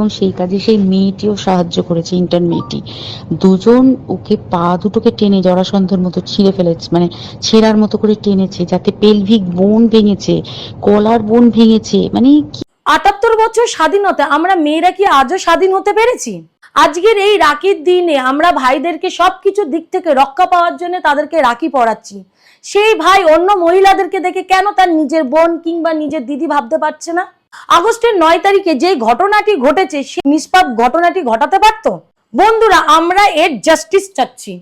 এবং সেই কাজে সেই মেয়েটিও সাহায্য করেছে ইন্টার্ন মেয়েটি। দুজন ওকে পা দুটোকে টেনে জরাসন্ধর মতো ছিঁড়ে ফেলেছে মানে ছেঁড়ার মতো করে টেনেছে, যাতে পেলভিক বোন ভেঙেছে গলার বোন ভেঙেছে মানে আটাত্তর বছর স্বাধীনতা, আমরা মেয়েরা কি আজও স্বাধীন হতে পেরেছি? আজকের এই রাখির দিনে আমরা ভাইদেরকে সবকিছু দিক থেকে রক্ষা পাওয়ার জন্য তাদেরকে রাখি পড়াচ্ছি সেই ভাই অন্য মহিলাদেরকে দেখে কেন তার নিজের বোন কিংবা নিজের দিদি ভাবতে পারছে না? আগস্টের নয় তারিখে যে ঘটনাটি ঘটেছে, সেই নিষ্পাপ ঘটনাটি ঘটাতে পারত? বন্ধুরা, আমরা এর জাস্টিস চাচ্ছি।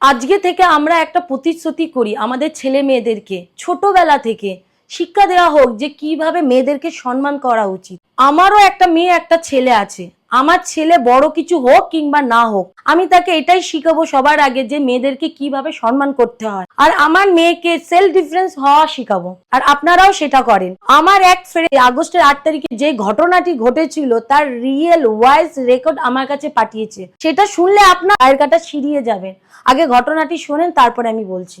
আজকে থেকে আমরা একটা প্রতিশ্রুতি করি আমাদের ছেলে মেয়েদেরকে, ছোটবেলা থেকে শিক্ষা দেওয়া হোক যে কীভাবে মেয়েদেরকে সম্মান করা উচিত। আমারও একটা মেয়ে, একটা ছেলে আছে। আমার ছেলে বড় কিছু হোক কিংবা না হোক, আমি তাকে এটাই শিখাবো সবার আগে যে মেয়েদেরকে কীভাবে সম্মান করতে হয়। আর আমার মেয়েকে সেলফ ডিফারেন্স হওয়া শিখাবো। আর আপনারাও সেটা করেন। আমার এক ফ্রেন্ড আগস্টের আট তারিখে যে ঘটনাটি ঘটেছিল, তার রিয়েল ভয়েস রেকর্ড আমার কাছে পাঠিয়েছে। সেটা শুনলে আপনার পায়ের কাটা ছিঁড়িয়ে যাবে। আগে ঘটনাটি শোনেন, তারপরে আমি বলছি।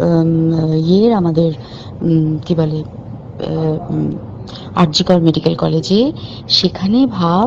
উম, ইয়ের আমাদের কি বলে আরজিকর মেডিকেল কলেজে সেখানে ভাব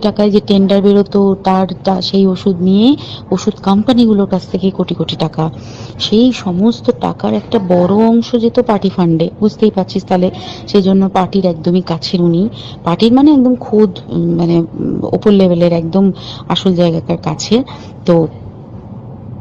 টাকায় যে টেন্ডার বেরোতো, তার সেই ওষুধ নিয়ে ওষুধ কোম্পানিগুলোর কাছ থেকে কোটি কোটি টাকা। সেই সমস্ত টাকার একটা বড় অংশ যেত পার্টি ফান্ডে বুঝতেই পারছিস তাহলে? সেই জন্য পার্টির একদমই কাছের উনি। পার্টির মানে একদম খোদ মানে ওপর লেভেলের একদম আসল জায়গাকার কাছে তো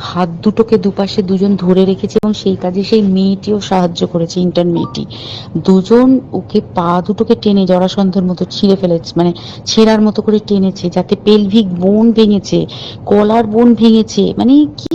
হাত দুটোকে দুপাশে দুজন ধরে রেখেছে এবং সেই কাজে সেই মেয়েটিও সাহায্য করেছে ইন্টার্ন মেয়েটি। দুজন ওকে পা দুটোকে টেনে জরাসন্ধের মতো ছিঁড়ে ফেলেছে মানে ছেঁড়ার মতো করে টেনেছে, যাতে পেলভিক বোন ভেঙেছে কলার বোন ভেঙেছে মানে কি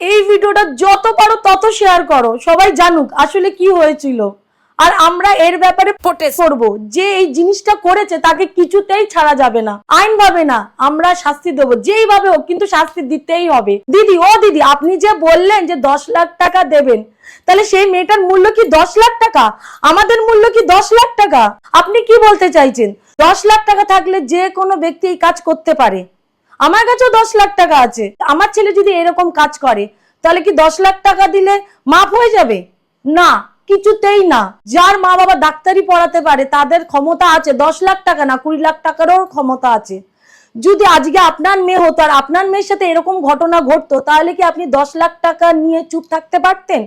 এই ভিডিওটা যত পারো তত শেয়ার করো সবাই জানুক আসলে কি হয়েছিল। আর আমরা এর ব্যাপারে প্রোটেস্ট করব যে এই জিনিসটা করেছে তাকে কিছুতেই ছাড়া যাবে না। আইন ভাবে না আমরা শাস্তি দেব যেই ভাবে হোক কিন্তু শাস্তি দিতেই হবে। দিদি ও দিদি আপনি যে বললেন যে দশ লাখ টাকা দেবেন তাহলে সেই মেয়েটার মূল্য কি দশ লাখ টাকা? আমাদের মূল্য কি দশ লাখ টাকা? আপনি কি বলতে চাইছেন? দশ লাখ টাকা থাকলে যে কোনো ব্যক্তি এই কাজ করতে পারে। আমার কাছেও দশ লাখ টাকা আছে। আমার ছেলে যদি এরকম কাজ করে, তাহলে কি দশ লাখ টাকা দিলে মাফ হয়ে যাবে? না, কিছুতেই না। যার মা বাবা ডাক্তারি পড়াতে পারে, তাদের ক্ষমতা আছে দশ লাখ টাকা না কুড়ি লাখ টাকারও ক্ষমতা আছে। যদি আজকে আপনার মেয়ে হতো আর আপনার মেয়ের সাথে এরকম ঘটনা ঘটতো, তাহলে কি আপনি দশ লাখ টাকা নিয়ে চুপ থাকতে পারতেন?